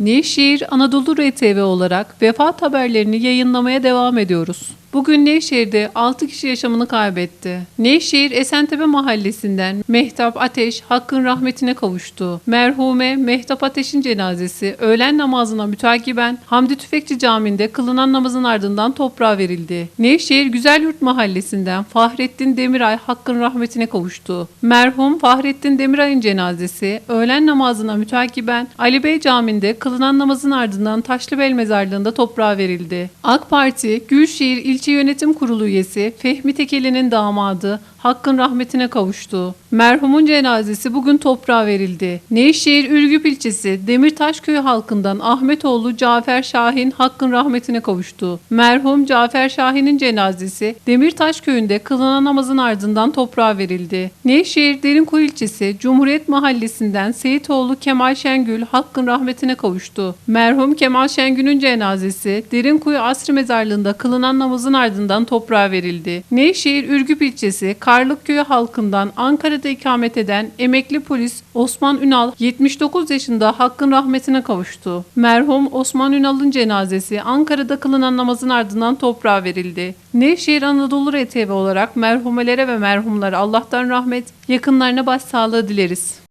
Nevşehir Anadolu RTV olarak vefat haberlerini yayınlamaya devam ediyoruz. Bugün Nevşehir'de 6 kişi yaşamını kaybetti. Nevşehir Esentepe mahallesinden Mehtap Ateş hakkın rahmetine kavuştu. Merhume Mehtap Ateş'in cenazesi öğlen namazına mütakiben Hamdi Tüfekçi Camii'nde kılınan namazın ardından toprağa verildi. Nevşehir Güzelyurt mahallesinden Fahrettin Demiray hakkın rahmetine kavuştu. Merhum Fahrettin Demiray'ın cenazesi öğlen namazına mütakiben Ali Bey Camii'nde kılınan namazın ardından Taşlıbel mezarlığında toprağa verildi. AK Parti Gülşehir İlçe Yönetim Kurulu üyesi Fehmi Tekeli'nin damadı Hakkın rahmetine kavuştu. Merhumun cenazesi bugün toprağa verildi. Nevşehir Ürgüp ilçesi Demirtaş köyü halkından Ahmetoğlu Cafer Şahin Hakkın rahmetine kavuştu. Merhum Cafer Şahin'in cenazesi Demirtaş köyünde kılınan namazın ardından toprağa verildi. Nevşehir Derinkuyu ilçesi Cumhuriyet Mahallesi'nden Seyitoğlu Kemal Şengül Hakkın rahmetine kavuştu. Merhum Kemal Şengül'ün cenazesi Derinkuyu Asrı Mezarlığı'nda kılınan namazın ardından toprağa verildi. Nevşehir Ürgüp ilçesi Karlıkköy halkından Ankara'da ikamet eden emekli polis Osman Ünal 79 yaşında hakkın rahmetine kavuştu. Merhum Osman Ünal'ın cenazesi Ankara'da kılınan namazın ardından toprağa verildi. Nevşehir Anadolu RTV olarak merhumelere ve merhumlara Allah'tan rahmet, yakınlarına başsağlığı dileriz.